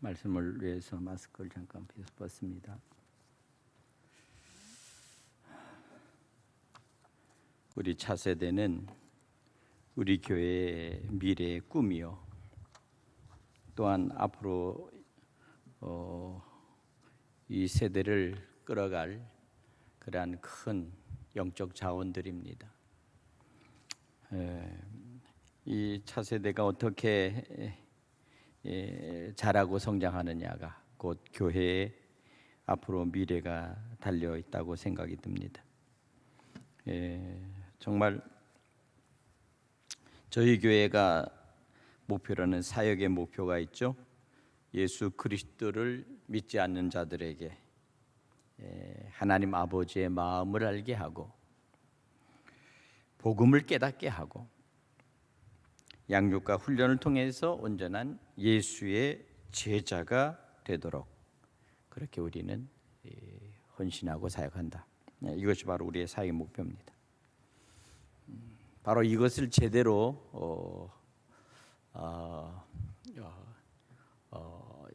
말씀을 위해서 마스크를 잠깐 벗습니다. 우리 차세대는 우리 교회의 미래의 꿈이요. 또한 앞으로 어, 이 세대를 끌어갈 그러한 큰 영적 자원들입니다. 에, 이 차세대가 어떻게 에, 자라고 성장하느냐가 곧 교회의 앞으로 미래가 달려 있다고 생각이 듭니다. 에, 정말 저희 교회가 목표로는 사역의 목표가 있죠. 예수 그리스도를 믿지 않는 자들에게 에, 하나님 아버지의 마음을 알게 하고 복음을 깨닫게 하고 양육과 훈련을 통해서 온전한 예수의 제자가 되도록 그렇게 우리는 에, 헌신하고 사역한다. 네, 이것이 바로 우리의 사역 목표입니다. 음, 바로 이것을 제대로 어, 어, 어, 어,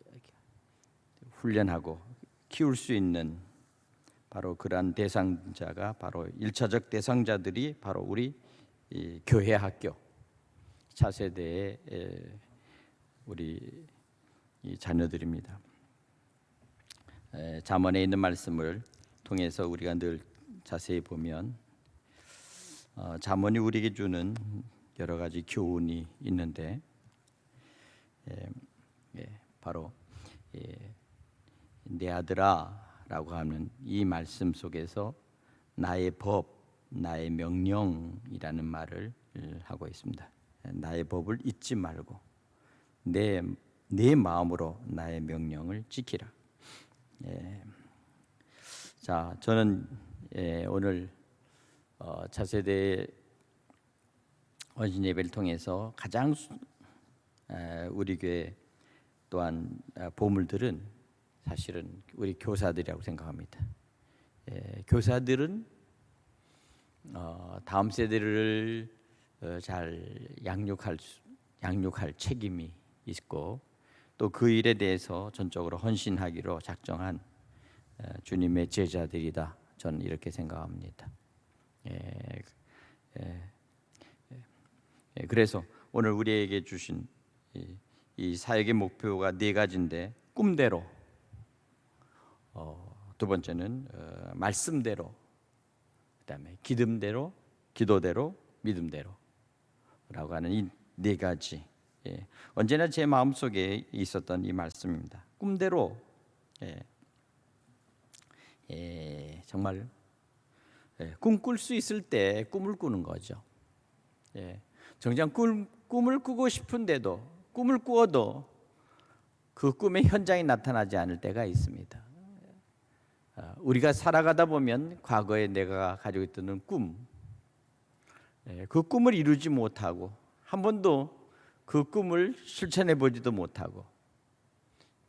훈련하고 키울 수 있는 바로 그러한 대상자가 바로 일차적 대상자들이 바로 우리 이 교회 학교 차세대의 에, 우리 이 자녀들입니다. 에, 잠언에 있는 말씀을 통해서 우리가 늘 자세히 보면 어, 잠언이 우리에게 주는 여러 가지 교훈이 있는데 예, 예, 바로 예, 내 아들아라고 하는 이 말씀 속에서 나의 법, 나의 명령이라는 말을 하고 있습니다. 나의 법을 잊지 말고 내, 내 마음으로 나의 명령을 지키라. 예. 자, 저는 예, 오늘 어, 차세대 원신 예배를 통해서 가장 수, 에, 우리 교회 또한 아, 보물들은 사실은 우리 교사들이라고 생각합니다. 예, 교사들은 어, 다음 세대를 어, 잘 양육할 수, 양육할 책임이 있고 또 그 일에 대해서 전적으로 헌신하기로 작정한 어, 주님의 제자들이다. 저는 이렇게 생각합니다. 예, 예, 예, 그래서 오늘 우리에게 주신 이, 이 사역의 목표가 네 가지인데 꿈대로 어, 두 번째는 어, 말씀대로 그다음에 기름대로 기도대로 믿음대로 라고 하는 이 네 가지 예, 언제나 제 마음 속에 있었던 이 말씀입니다. 꿈대로 예, 예, 정말 예, 꿈꿀 수 있을 때 꿈을 꾸는 거죠. 예, 정작 꿈, 꿈을 꾸고 싶은데도 꿈을 꾸어도 그 꿈의 현장이 나타나지 않을 때가 있습니다. 아, 우리가 살아가다 보면 과거에 내가 가지고 있던 꿈, 예, 그 꿈을 이루지 못하고 한 번도 그 꿈을 실천해 보지도 못하고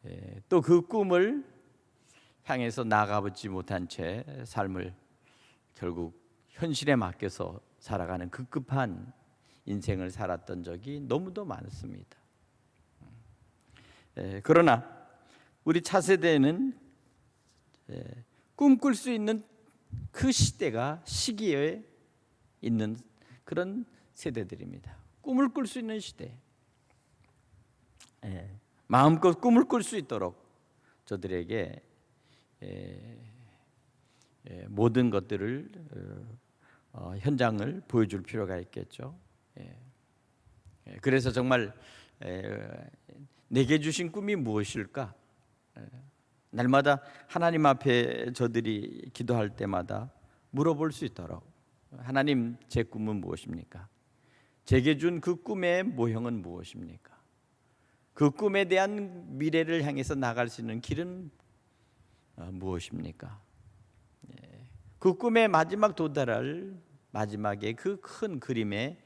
예, 또그 꿈을 향해서 나가보지 못한 채 삶을 결국 현실에 맡겨서 살아가는 급급한 인생을 살았던 적이 너무도 많습니다. 에, 그러나 우리 차세대는 에, 꿈꿀 수 있는 그 시대가 시기에 있는 그런 세대들입니다. 꿈을 꿀 수 있는 시대. 에, 마음껏 꿈을 꿀 수 있도록 저들에게 에, 에, 모든 것들을 어, 어, 현장을 보여줄 필요가 있겠죠. 예. 예, 그래서 정말 에, 내게 주신 꿈이 무엇일까? 에, 날마다 하나님 앞에 저들이 기도할 때마다 물어볼 수 있도록 하나님 제 꿈은 무엇입니까? 제게 준 그 꿈의 모형은 무엇입니까? 그 꿈에 대한 미래를 향해서 나갈 수 있는 길은 어, 무엇입니까? 예, 그 꿈의 마지막 도달할 마지막에 그 큰 그림의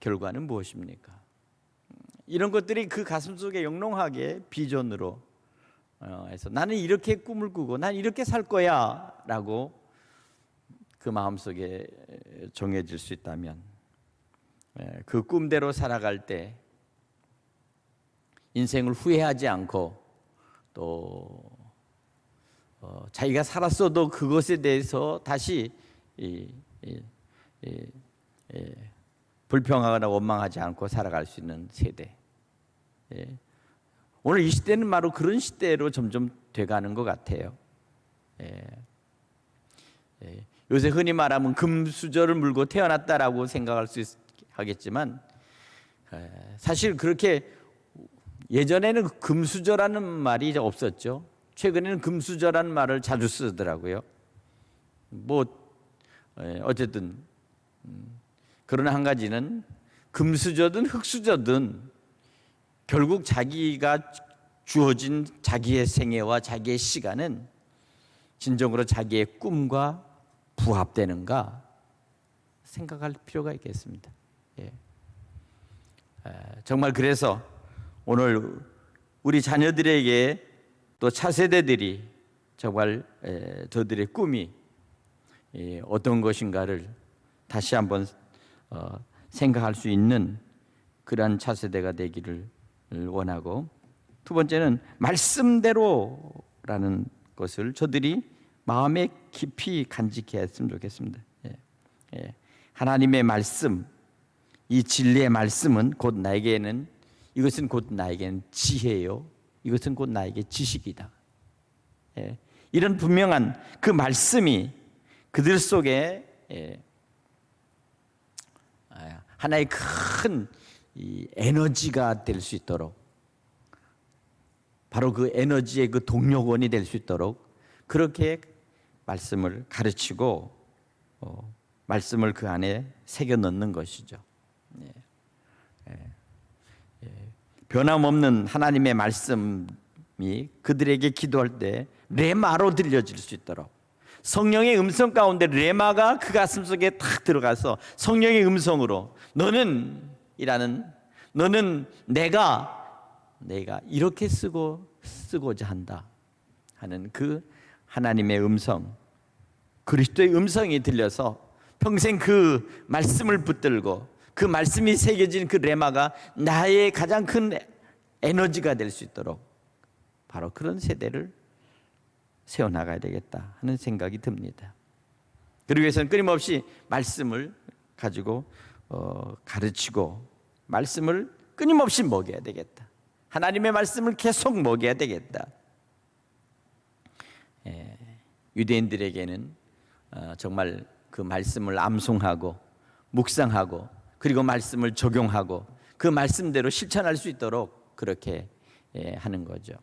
결과는 무엇입니까? 음, 이런 것들이 그 가슴 속에 영롱하게 비전으로 어, 해서 나는 이렇게 꿈을 꾸고 난 이렇게 살 거야라고 그 마음 속에 정해질 수 있다면 예, 그 꿈대로 살아갈 때 인생을 후회하지 않고 또 어, 자기가 살았어도 그것에 대해서 다시 이, 이, 이, 이, 불평하거나 원망하지 않고 살아갈 수 있는 세대. 예. 오늘 이 시대는 바로 그런 시대로 점점 돼가는 것 같아요. 예. 예. 요새 흔히 말하면 금수저를 물고 태어났다라고 생각할 수 있, 하겠지만 에, 사실 그렇게 예전에는 금수저라는 말이 없었죠. 최근에는 금수저라는 말을 자주 쓰더라고요. 뭐 에, 어쨌든 음, 그러나 한 가지는 금수저든 흙수저든 결국 자기가 주어진 자기의 생애와 자기의 시간은 진정으로 자기의 꿈과 부합되는가 생각할 필요가 있겠습니다. 예. 에, 정말 그래서 오늘 우리 자녀들에게 또 차세대들이 정말 에, 저들의 꿈이 이, 어떤 것인가를 다시 한번 어, 생각할 수 있는 그러한 차세대가 되기를 원하고 두 번째는 말씀대로라는 것을 저들이 마음에 깊이 간직해 했으면 좋겠습니다. 예. 예. 하나님의 말씀, 이 진리의 말씀은 곧 나에게는 이것은 곧 나에게는 지혜요. 이것은 곧 나에게 지식이다. 예. 이런 분명한 그 말씀이 그들 속에 예. 아, 하나의 큰 에너지가 될 수 있도록 바로 그 에너지의 그 동력원이 될 수 있도록 그렇게 말씀을 가르치고 어, 말씀을 그 안에 새겨 넣는 것이죠. 예. 예. 예. 변함없는 하나님의 말씀이 그들에게 기도할 때 레마로 들려질 수 있도록 성령의 음성 가운데 레마가 그 가슴 속에 탁 들어가서 성령의 음성으로 너는 이라는 너는 내가 내가 이렇게 쓰고 쓰고자 한다 하는 그 하나님의 음성, 그리스도의 음성이 들려서 평생 그 말씀을 붙들고 그 말씀이 새겨진 그 레마가 나의 가장 큰 에너지가 될 수 있도록 바로 그런 세대를 세워나가야 되겠다 하는 생각이 듭니다. 그러기 위해서는 끊임없이 말씀을 가지고 어, 가르치고 말씀을 끊임없이 먹여야 되겠다. 하나님의 말씀을 계속 먹여야 되겠다. 예, 유대인들에게는 어, 정말 그 말씀을 암송하고 묵상하고 그리고 말씀을 적용하고 그 말씀대로 실천할 수 있도록 그렇게 예, 하는 거죠.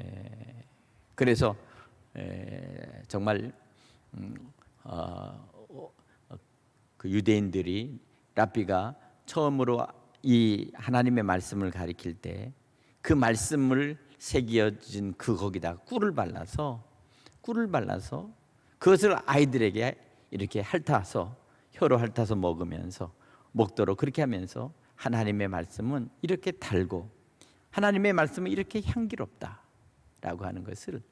예, 그래서 정말 음, 어, 그 유대인들이 랍비가 처음으로 이 하나님의 말씀을 가리킬 때 그 말씀을 새겨진 그 거기다 꿀을 발라서 꿀을 발라서 그것을 아이들에게 이렇게 핥아서 혀로 핥아서 먹으면서 먹도록 그렇게 하면서 하나님의 말씀은 이렇게 달고 하나님의 말씀은 이렇게 향기롭다라고 하는 것을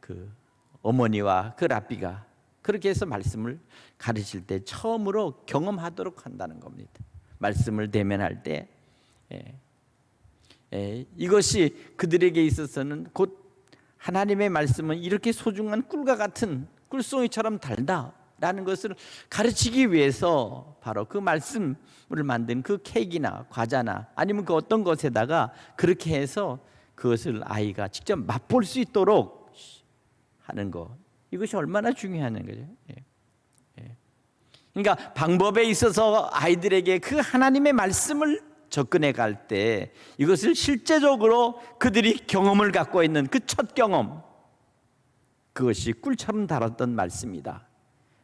그 어머니와 그 랍비가 그렇게 해서 말씀을 가르칠 때 처음으로 경험하도록 한다는 겁니다. 말씀을 대면할 때 예, 예, 이것이 그들에게 있어서는 곧 하나님의 말씀은 이렇게 소중한 꿀과 같은 꿀송이처럼 달다라는 것을 가르치기 위해서 바로 그 말씀을 만든 그 케이크나 과자나 아니면 그 어떤 것에다가 그렇게 해서 그것을 아이가 직접 맛볼 수 있도록 하는 것 이것이 얼마나 중요한 거죠. 예. 예. 그러니까 방법에 있어서 아이들에게 그 하나님의 말씀을 접근해 갈 때 이것을 실제적으로 그들이 경험을 갖고 있는 그 첫 경험 그것이 꿀처럼 달았던 말씀이다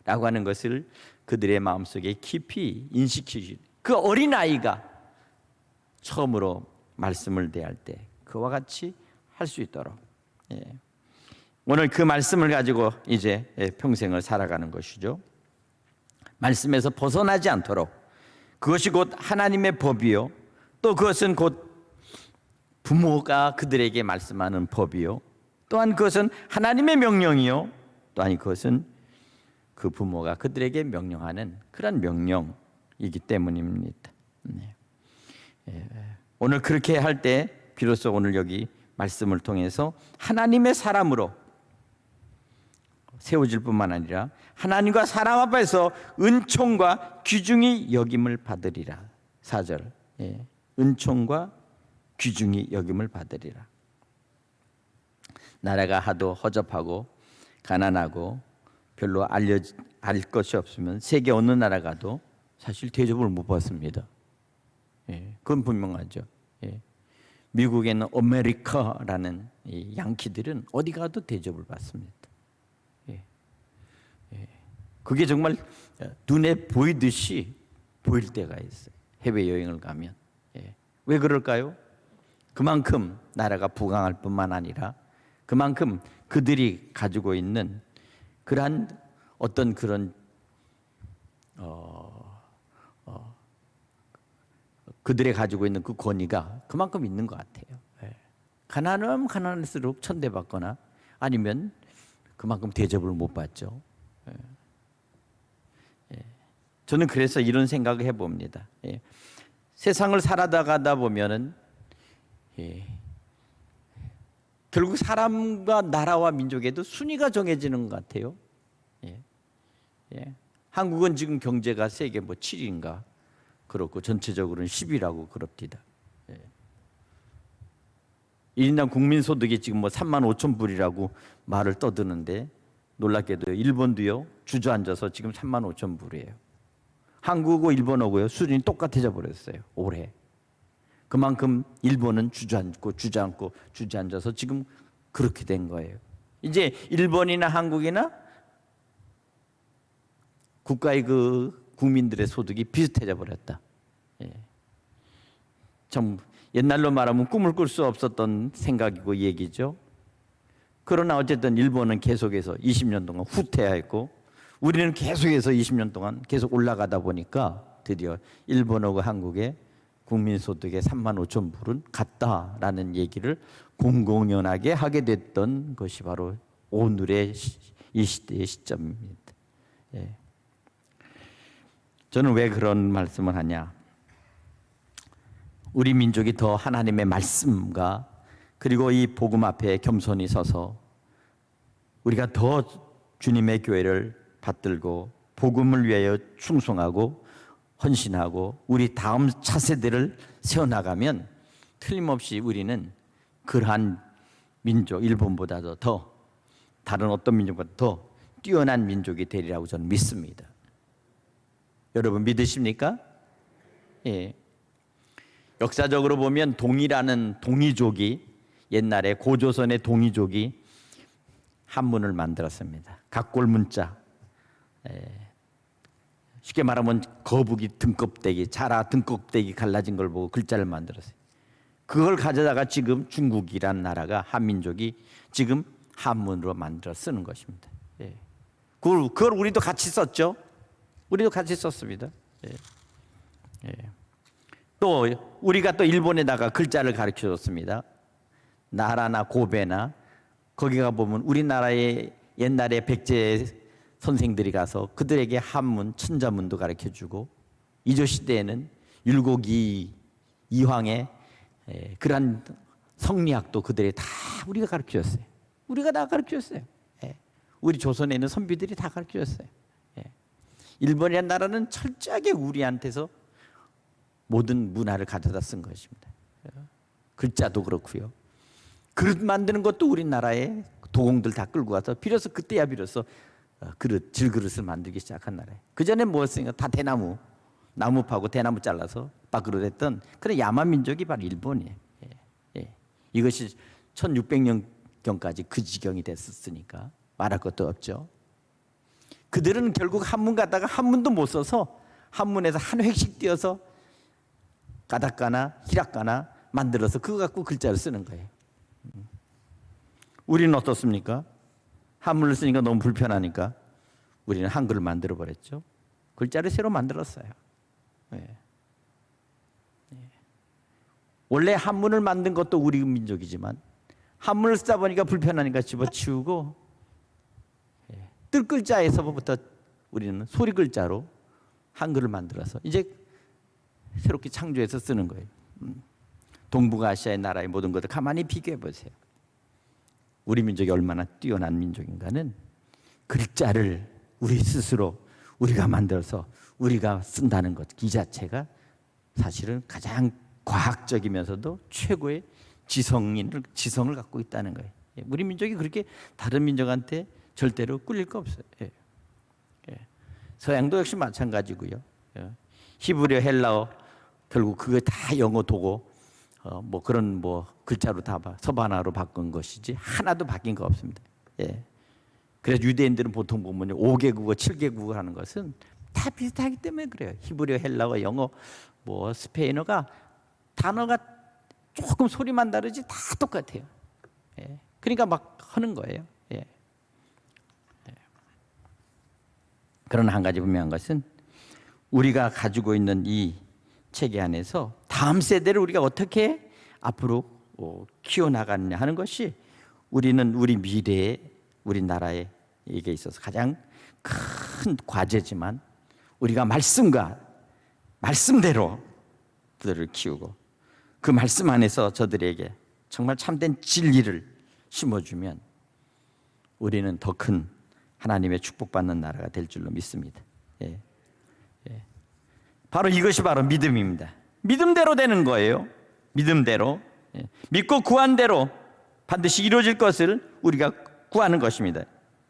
라고 하는 것을 그들의 마음속에 깊이 인식시키 그 어린아이가 처음으로 말씀을 대할 때 그와 같이 할 수 있도록 예. 오늘 그 말씀을 가지고 이제 평생을 살아가는 것이죠 말씀에서 벗어나지 않도록 그것이 곧 하나님의 법이요 또 그것은 곧 부모가 그들에게 말씀하는 법이요. 또한 그것은 하나님의 명령이요. 또한 그것은 그 부모가 그들에게 명령하는 그런 명령이기 때문입니다. 네. 예. 오늘 그렇게 할 때 비로소 오늘 여기 말씀을 통해서 하나님의 사람으로 세워질 뿐만 아니라 하나님과 사람 앞에서 은총과 귀중히 여김을 받으리라. 4절. 예. 은총과 귀중히 여김을 받으리라. 나라가 하도 허접하고 가난하고 별로 알려 알 것이 없으면 세계 어느 나라 가도 사실 대접을 못 받습니다. 예, 그건 분명하죠. 예. 미국에는 아메리카라는 이 양키들은 어디 가도 대접을 받습니다. 예. 예. 그게 정말 눈에 보이듯이 보일 때가 있어요. 해외 여행을 가면 예. 왜 그럴까요? 그만큼 나라가 부강할 뿐만 아니라 그만큼 그들이 가지고 있는 그러한 어떤 그런 어, 어, 그들이 가지고 있는 그 권위가 그만큼 있는 것 같아요. 예. 가난하면 가난할수록 천대받거나 아니면 그만큼 대접을 못 받죠. 예. 예. 저는 그래서 이런 생각을 해봅니다. 예. 세상을 살아가다 보면은 예. 결국 사람과 나라와 민족에도 순위가 정해지는 것 같아요. 예. 예. 한국은 지금 경제가 세계 뭐 7인가 그렇고 전체적으로는 10이라고 그럽니다. 예. 1인당 국민 소득이 지금 뭐 3만 5천 불이라고 말을 떠드는데 놀랍게도 일본도요 주저앉아서 지금 3만 5천 불이에요. 한국하고 일본하고요 수준이 똑같아져 버렸어요 올해. 그만큼 일본은 주저앉고 주저앉고 주저앉아서 지금 그렇게 된 거예요. 이제 일본이나 한국이나 국가의 그 국민들의 소득이 비슷해져 버렸다. 예. 참 옛날로 말하면 꿈을 꿀 수 없었던 생각이고 얘기죠. 그러나 어쨌든 일본은 계속해서 20년 동안 후퇴했고 우리는 계속해서 20년 동안 계속 올라가다 보니까 드디어 일본하고 한국의 국민 소득의 3만 5천 불은 같다라는 얘기를 공공연하게 하게 됐던 것이 바로 오늘의 시, 이 시대의 시점입니다. 예. 저는 왜 그런 말씀을 하냐? 우리 민족이 더 하나님의 말씀과 그리고 이 복음 앞에 겸손히 서서 우리가 더 주님의 교회를 받들고 복음을 위하여 충성하고 헌신하고 우리 다음 차세대를 세워나가면 틀림없이 우리는 그러한 민족 일본보다도 더 다른 어떤 민족보다 더 뛰어난 민족이 되리라고 저는 믿습니다. 여러분 믿으십니까? 예. 역사적으로 보면 동이라는 동이족이 옛날에 고조선의 동이족이 한문을 만들었습니다. 각골 문자. 예. 쉽게 말하면 거북이 등껍데기, 자라 등껍데기 갈라진 걸 보고 글자를 만들었어요. 그걸 가져다가 지금 중국이란 나라가 한민족이 지금 한문으로 만들어 쓰는 것입니다. 예. 그걸, 그걸 우리도 같이 썼죠. 우리도 같이 썼습니다. 예. 예. 또 우리가 또 일본에다가 글자를 가르쳐 줬습니다. 나라나 고베나 거기가 보면 우리나라의 옛날에 백제 선생들이 가서 그들에게 한문 천자문도 가르쳐 주고 이조 시대에는 율곡이 이황의 에, 그러한 성리학도 그들이 다 우리가 가르쳐 줬어요. 우리가 다 가르쳐 줬어요. 예. 우리 조선에 있는 선비들이 다 가르쳐 줬어요. 예. 일본이라는 나라는 철저하게 우리한테서 모든 문화를 가져다 쓴 것입니다. 글자도 그렇고요. 그릇 만드는 것도 우리나라의 도공들 다 끌고 와서 비로소 그때야 비로소 어, 그릇 질그릇을 만들기 시작한 나라예요. 그 전에 뭐였으니까 다 대나무, 나무 파고 대나무 잘라서 밥그릇 했던 그런 야만 민족이 바로 일본이에요. 예, 예. 이것이 1600년 경까지 그 지경이 됐었으니까 말할 것도 없죠. 그들은 결국 한문 갖다가 한문도 못 써서 한문에서 한 획씩 띄어서 가닥가나 히라가나 만들어서 그거 갖고 글자를 쓰는 거예요. 음. 우리는 어떻습니까? 한문을 쓰니까 너무 불편하니까 우리는 한글을 만들어 버렸죠. 글자를 새로 만들었어요. 네. 네. 원래 한문을 만든 것도 우리 민족이지만 한문을 쓰다 보니까 불편하니까 집어치우고 네. 뜰 글자에서부터 우리는 소리 글자로 한글을 만들어서 이제 새롭게 창조해서 쓰는 거예요. 음. 동북아시아의 나라의 모든 것들 가만히 비교해 보세요. 우리 민족이 얼마나 뛰어난 민족인가는 글자를 우리 스스로 우리가 만들어서 우리가 쓴다는 것 이 자체가 사실은 가장 과학적이면서도 최고의 지성인을 지성을 갖고 있다는 거예요. 예, 우리 민족이 그렇게 다른 민족한테 절대로 꿀릴 거 없어요. 예. 예. 서양도 역시 마찬가지고요. 예. 히브리어, 헬라어 결국 그거 다 영어 도고 어, 뭐 그런 뭐 글자로 다 바- 서반화로 바꾼 것이지 하나도 바뀐 거 없습니다. 예. 그래서 유대인들은 보통 보면 5개 국어, 7개 국어 하는 것은 다 비슷하기 때문에 그래요. 히브리어, 헬라어, 영어, 뭐 스페인어가 단어가 조금 소리만 다르지 다 똑같아요. 예. 그러니까 막 하는 거예요. 예. 예. 그러나 한 가지 분명한 것은 우리가 가지고 있는 이 체계 안에서 다음 세대를 우리가 어떻게 앞으로 어, 키워나가느냐 하는 것이 우리는 우리 미래에 우리나라에 이게 있어서 가장 큰 과제지만 우리가 말씀과 말씀대로 그들을 키우고 그 말씀 안에서 저들에게 정말 참된 진리를 심어주면 우리는 더 큰 하나님의 축복받는 나라가 될 줄로 믿습니다. 예. 예. 바로 이것이 바로 믿음입니다. 믿음대로 되는 거예요. 믿음대로 예. 믿고 구한 대로 반드시 이루어질 것을 우리가 구하는 것입니다.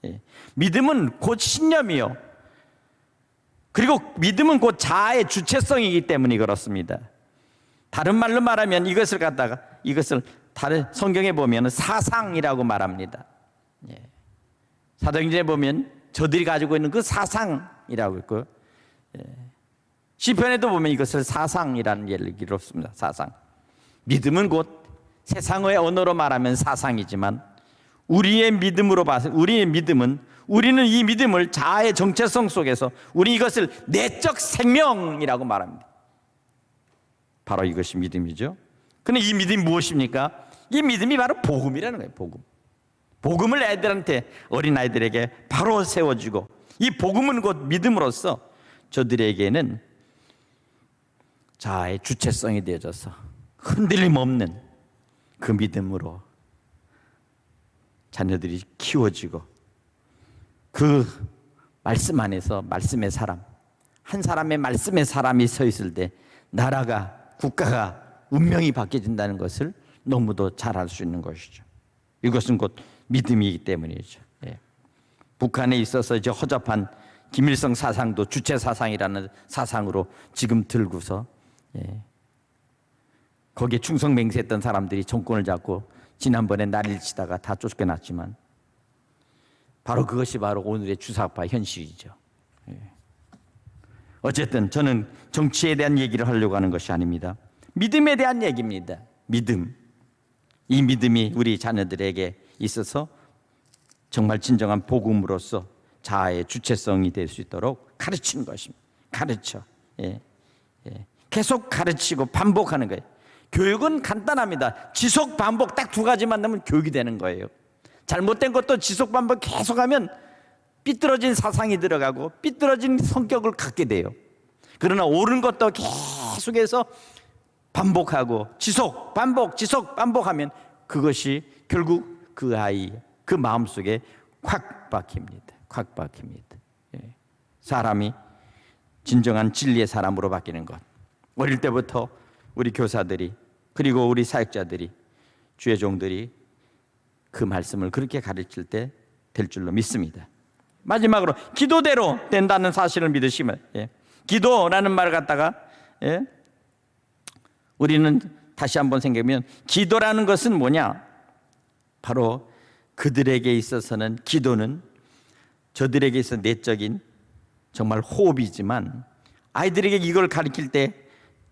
예. 믿음은 곧 신념이요. 그리고 믿음은 곧 자아의 주체성이기 때문에 그렇습니다. 다른 말로 말하면 이것을 갖다가 이것을 다른 성경에 보면 사상이라고 말합니다. 예. 사도행전에 보면 저들이 가지고 있는 그 사상이라고 있고 예. 시편에도 보면 이것을 사상이라는 얘기를 없습니다. 사상. 믿음은 곧 세상의 언어로 말하면 사상이지만 우리의 믿음으로 봐서 우리의 믿음은 우리는 이 믿음을 자아의 정체성 속에서 우리 이것을 내적 생명이라고 말합니다. 바로 이것이 믿음이죠. 근데 이 믿음이 무엇입니까? 이 믿음이 바로 복음이라는 거예요. 복음. 복음을 애들한테 어린 아이들에게 바로 세워주고 이 복음은 곧 믿음으로써 저들에게는 자아의 주체성이 되어져서 흔들림 없는 그 믿음으로 자녀들이 키워지고 그 말씀 안에서 말씀의 사람 한 사람의 말씀의 사람이 서 있을 때 나라가 국가가 운명이 바뀌어진다는 것을 너무도 잘 알 수 있는 것이죠. 이것은 곧 믿음이기 때문이죠. 예. 북한에 있어서 이제 허접한 김일성 사상도 주체 사상이라는 사상으로 지금 들고서 예. 거기에 충성 맹세했던 사람들이 정권을 잡고 지난번에 난리를 치다가 다 쫓겨났지만 바로 그것이 바로 오늘의 주사파 현실이죠. 예. 어쨌든 저는 정치에 대한 얘기를 하려고 하는 것이 아닙니다. 믿음에 대한 얘기입니다. 믿음. 이 믿음이 우리 자녀들에게 있어서 정말 진정한 복음으로서 자아의 주체성이 될 수 있도록 가르치는 것입니다. 가르쳐. 예. 예. 계속 가르치고 반복하는 거예요. 교육은 간단합니다. 지속 반복 딱 두 가지만 넣으면 교육이 되는 거예요. 잘못된 것도 지속 반복 계속하면 삐뚤어진 사상이 들어가고 삐뚤어진 성격을 갖게 돼요. 그러나 옳은 것도 계속해서 반복하고 지속 반복 지속 반복하면 그것이 결국 그 아이 그 마음속에 확 박힙니다. 확 박힙니다. 예. 사람이 진정한 진리의 사람으로 바뀌는 것. 어릴 때부터 우리 교사들이 그리고 우리 사역자들이 주의 종들이 그 말씀을 그렇게 가르칠 때 될 줄로 믿습니다. 마지막으로 기도대로 된다는 사실을 믿으시면 예. 기도라는 말을 갖다가 예. 우리는 다시 한번 생각하면 기도라는 것은 뭐냐? 바로 그들에게 있어서는 기도는 저들에게 있어 내적인 정말 호흡이지만 아이들에게 이걸 가르칠 때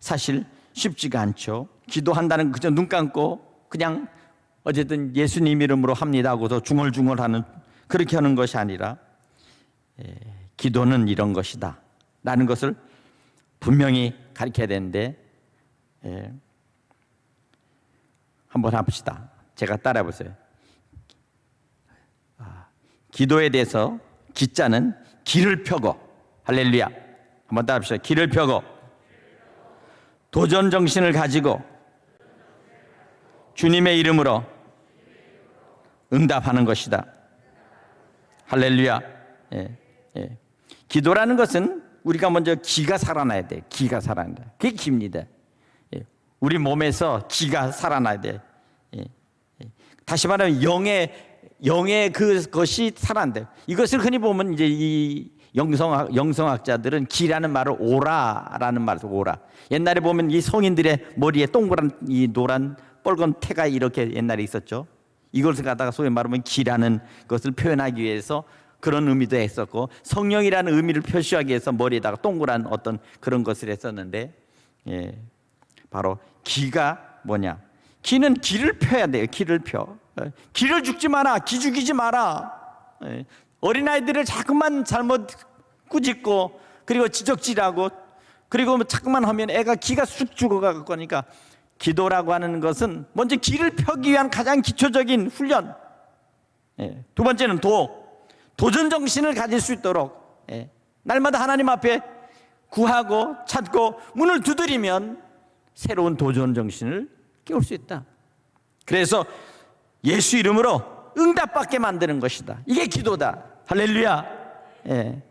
사실 쉽지가 않죠. 기도한다는 그저 눈 감고 그냥 어쨌든 예수님 이름으로 합니다 하고서 중얼중얼하는 그렇게 하는 것이 아니라 예, 기도는 이런 것이다 라는 것을 분명히 가르쳐야 되는데 예, 한번 해봅시다. 제가 따라 보세요. 아, 기도에 대해서 기자는 길을 펴고 할렐루야 한번 따라 합시다. 길을 펴고 도전 정신을 가지고 주님의 이름으로 응답하는 것이다. 할렐루야. 예, 예. 기도라는 것은 우리가 먼저 기가 살아나야 돼. 기가 살아난다. 그게 기입니다. 예. 우리 몸에서 기가 살아나야 돼. 예, 예. 다시 말하면 영의 영의 그것이 살아난다. 이것을 흔히 보면 이제 이 영성학 영성학자들은 기라는 말을 오라라는 말을 오라. 옛날에 보면 이 성인들의 머리에 동그란 이 노란 빨간 태가 이렇게 옛날에 있었죠. 이것을 갖다가 소위 말하면 기라는 것을 표현하기 위해서 그런 의미도 했었고 성령이라는 의미를 표시하기 위해서 머리에다가 동그란 어떤 그런 것을 했었는데 예, 바로 기가 뭐냐? 기는 기를 펴야 돼요. 기를 펴. 예, 기를 죽지 마라. 기 죽이지 마라. 예, 어린아이들을 자꾸만 잘못 꾸짖고 그리고 지적질하고 그리고 뭐 자꾸만 하면 애가 기가 쑥 죽어가고 거니까 기도라고 하는 것은 먼저 기를 펴기 위한 가장 기초적인 훈련. 예, 두 번째는 도. 도전 정신을 가질 수 있도록 예, 날마다 하나님 앞에 구하고 찾고 문을 두드리면 새로운 도전 정신을 깨울 수 있다. 그래서 예수 이름으로 응답받게 만드는 것이다. 이게 기도다. 할렐루야. 예.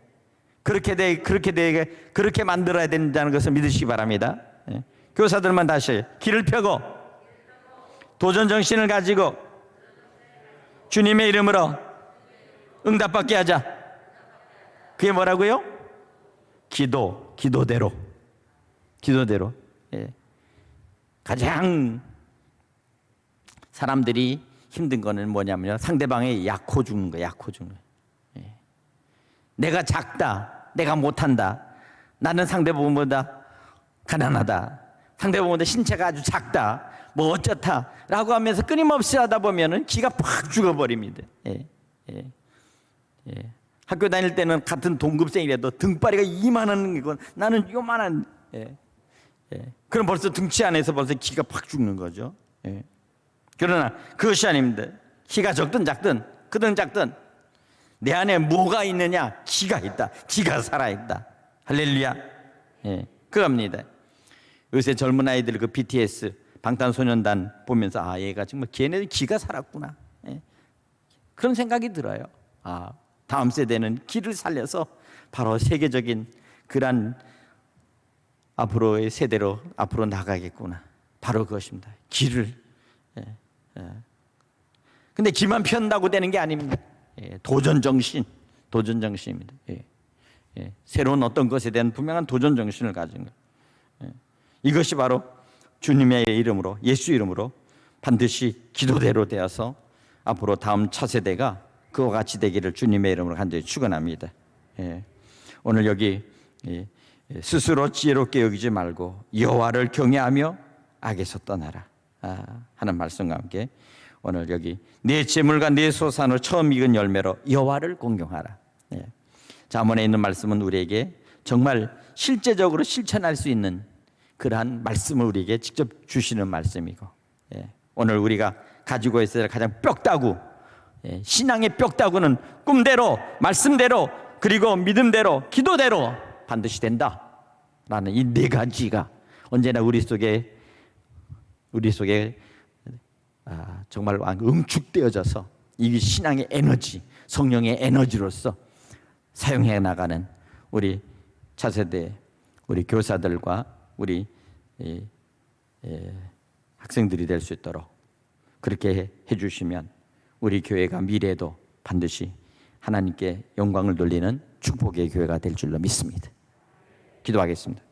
그렇게 돼 그렇게 돼 그렇게 만들어야 된다는 것을 믿으시기 바랍니다. 예. 교사들만 다시 길을 펴고 도전 정신을 가지고 주님의 이름으로 응답받게 하자. 그게 뭐라고요? 기도, 기도대로, 기도대로. 예. 가장 사람들이 힘든 거는 뭐냐면요. 상대방의 약호 주는 거, 약호 주는 거. 예. 내가 작다, 내가 못한다. 나는 상대방보다 가난하다. 상대방보다 신체가 아주 작다. 뭐 어쩌다 라고 하면서 끊임없이 하다 보면은 기가 팍 죽어버립니다. 예. 예. 예. 학교 다닐 때는 같은 동급생이라도 등바리가 이만한 이건 나는 요만한 예. 예. 그럼 벌써 등치 안에서 벌써 기가 팍 죽는 거죠. 예. 그러나 그것이 아닙니다. 키가 적든 작든 크든 작든 내 안에 뭐가 있느냐? 기가 있다. 기가 살아 있다. 할렐루야. 예. 그겁니다. 요새 젊은 아이들 그 BTS 방탄소년단 보면서 아 얘가 정말 걔네들 기가 살았구나. 예. 그런 생각이 들어요. 아 다음 세대는 기를 살려서 바로 세계적인 그런 앞으로의 세대로 앞으로 나가겠구나. 바로 그것입니다. 기를. 예, 예. 근데 기만 편다고 되는 게 아닙니다. 예, 도전 정신, 도전 정신입니다. 예, 예. 새로운 어떤 것에 대한 분명한 도전 정신을 가진 것. 예. 이것이 바로 주님의 이름으로 예수 이름으로 반드시 기도대로 되어서 앞으로 다음 차세대가 그와 같이 되기를 주님의 이름으로 간절히 축원합니다. 예. 오늘 여기 예, 스스로 지혜롭게 여기지 말고 여호와를 경외하며 악에서 떠나라 아, 하는 말씀과 함께 오늘 여기 내 재물과 내 소산으로 처음 익은 열매로 여호와를 공경하라. 예. 자문에 있는 말씀은 우리에게 정말 실제적으로 실천할 수 있는 그러한 말씀을 우리에게 직접 주시는 말씀이고 예. 오늘 우리가 가지고 있어야 할 가장 뼈다구 예, 신앙의 뼈다구는 꿈대로 말씀대로 그리고 믿음대로 기도대로 반드시 된다라는 이 네 가지가 언제나 우리 속에 우리 속에 아, 정말 응축되어져서 이 신앙의 에너지, 성령의 에너지로서 사용해 나가는 우리 차세대 우리 교사들과 우리 예, 예, 학생들이 될 수 있도록 그렇게 해주시면 우리 교회가 미래에도 반드시 하나님께 영광을 돌리는 축복의 교회가 될 줄로 믿습니다. 기도하겠습니다.